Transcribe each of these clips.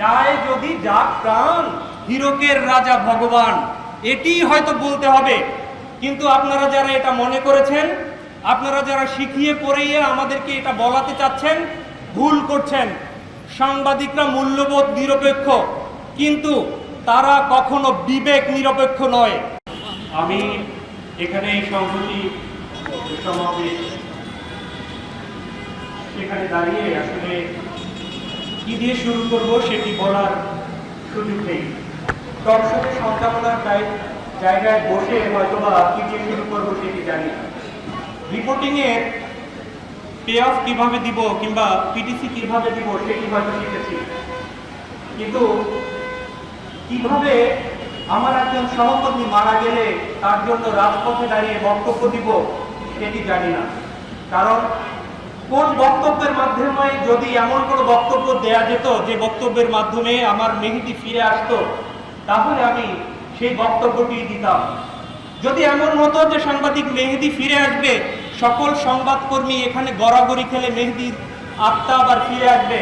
যায় যদি যাক প্রাণ। হীরকের রাজা ভগবান এটি হয়তো বলতে হবে। কিন্তু আপনারা যারা এটা মনে করেছেন, আপনারা যারা শিখিয়ে পড়িয়ে আমাদেরকে এটা বলাতে চাচ্ছেন, ভুল করছেন। সাংবাদিকরা মূল্যবোধ নিরপেক্ষ, কিন্তু তারা কখনো বিবেক নিরপেক্ষ নয়। আমি এখানে এই সংহতি সমাবেশ। সেখানে দাঁড়িয়ে আসলে কি দিয়ে শুরু করব সেটি বলার সুযোগ নেই। দর্শকের জায়- জায়গায় বসে হয়তোবা কি দিয়ে শুরু করব সেটি জানি না। রিপোর্টিং এর পে অফ কীভাবে দিব কিংবা পিটিসি কীভাবে দিব সেটি হয়তো শিখেছি। কিন্তু কীভাবে আমার একজন সহকর্মী মারা গেলে তার জন্য রাজপথে দাঁড়িয়ে বক্তব্য দিব সেটি জানি না। কারণ কোন বক্তব্যের মাধ্যমে যদি এমন কোনো বক্তব্য দেয়া যেত, যে বক্তব্যের মাধ্যমে আমার মেহেদি ফিরে আসতো, তাহলে আমি সেই বক্তব্যটি দিতাম। যদি এমন হতো যে সাংবাদিক মেহেদি ফিরে আসবে, সকল সংবাদকর্মী এখানে গড়াগড়ি খেলে মেহেদির আত্মা আবার ফিরে আসবে,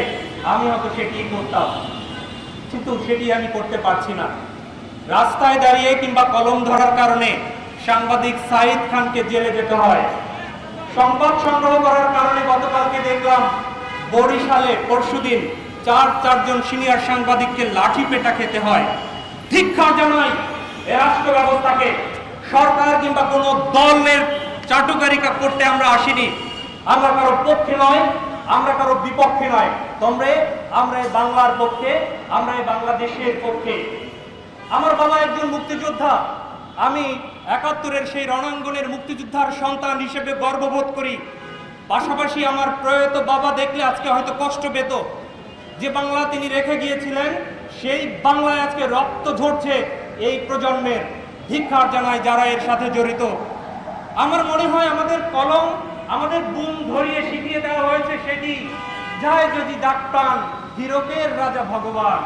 আমি হয়তো সেটি করতাম। কিন্তু সেটি আমি করতে পারছি না। রাস্তায় দাঁড়িয়ে কিংবা কলম ধরার কারণে সাংবাদিক সাইদ খানকে জেলে যেতে হয়। সংবাদ সংগ্রহ করার কারণে গতকালকে দেখলাম, বরিশালে পরশুদিন চার চারজন সিনিয়র সাংবাদিককে লাঠি পেটা খেতে হয়। ধিক্ষা জানাই এ রাষ্ট্র ব্যবস্থাকে। সরকার কিংবা কোনো দলের চাটুকারিকা করতে আমরা আসিনি। আমরা কারও পক্ষে নয়, আমরা কারও বিপক্ষে নয়। তোমরা, আমরা বাংলার পক্ষে, আমরা বাংলাদেশের পক্ষে। আমার বাবা একজন মুক্তিযোদ্ধা। আমি একাত্তরের সেই রণাঙ্গনের মুক্তিযোদ্ধার সন্তান হিসেবে গর্ববোধ করি। পাশাপাশি আমার প্রয়াত বাবা দেখলে আজকে হয়তো কষ্ট পেত। যে বাংলা তিনি রেখে গিয়েছিলেন, সেই বাংলায় আজকে রক্ত ঝরছে এই প্রজন্মের। ধিক্ষার জানায় যারা এর সাথে জড়িত। আমার মনে হয় আমাদের কলম, আমাদের বুম ধরিয়ে শিখিয়ে দেওয়া হয়েছে সেটি, যায় যদি ডাক প্রাণ, হিরকের রাজা ভগবান।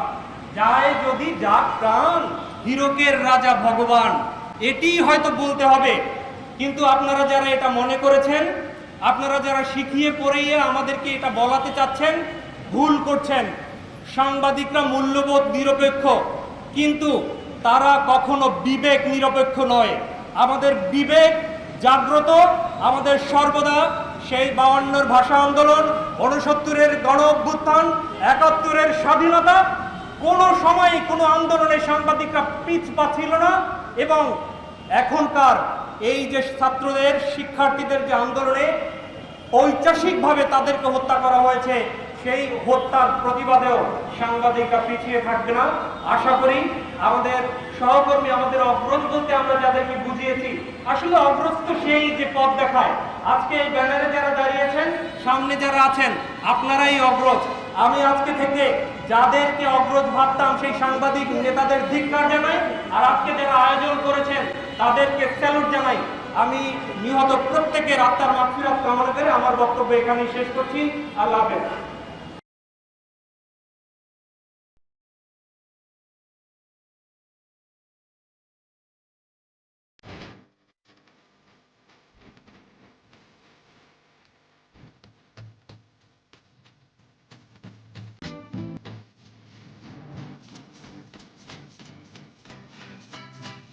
যায় যদি যাক প্রাণ, হিরকের রাজা ভগবান। এটি হয়তো বলতে হবে। কিন্তু আপনারা যারা এটা মনে করেছেন, আপনারা যারা শিখিয়ে পড়িয়ে আমাদেরকে এটা বলাতে চাচ্ছেন, ভুল করছেন। সাংবাদিকরা মূল্যবোধ নিরপেক্ষ, কিন্তু তারা কখনো বিবেক নিরপেক্ষ নয়। আমাদের বিবেক জাগ্রত, আমাদের সর্বদা সেই বাউান্নর ভাষা আন্দোলন উনসত্তরের গণ অভ্যুত্থান, একাত্তরের স্বাধীনতা, কোনো সময় কোনো আন্দোলনে সাংবাদিকরা পিছ পাচ্ছিল না। এবং এখনকার এই যে ছাত্রদের, শিক্ষার্থীদের যে আন্দোলনে ঐতিহাসিকভাবে তাদেরকে হত্যা করা হয়েছে, সেই হত্যার প্রতিবাদেও সাংবাদিকরা পিছিয়ে থাকবে না। আশা করি আমাদের সহকর্মী, আমাদের অগ্রজ বলতে আমরা যাদেরকে বুঝিয়েছি, আসলে অগ্রজ তো সেই যে পথ দেখায়। আজকে এই ব্যানারে যারা দাঁড়িয়েছেন সামনে যারা আছেন, আপনারাই অগ্রজ। আমি আজকে থেকে যাদেরকে অগ্রজ ভাবতাম, সেই সাংবাদিক নেতাদের ধিক্কার জানাই আর আজকে যারা আয়োজন করেছেন, তাদেরকে স্যালুট জানাই। আমি নিহত প্রত্যেকের আত্মার মাতৃরাত কামনা করে আমার বক্তব্য এখানেই শেষ করছি। আল্লাহ হাফেজ।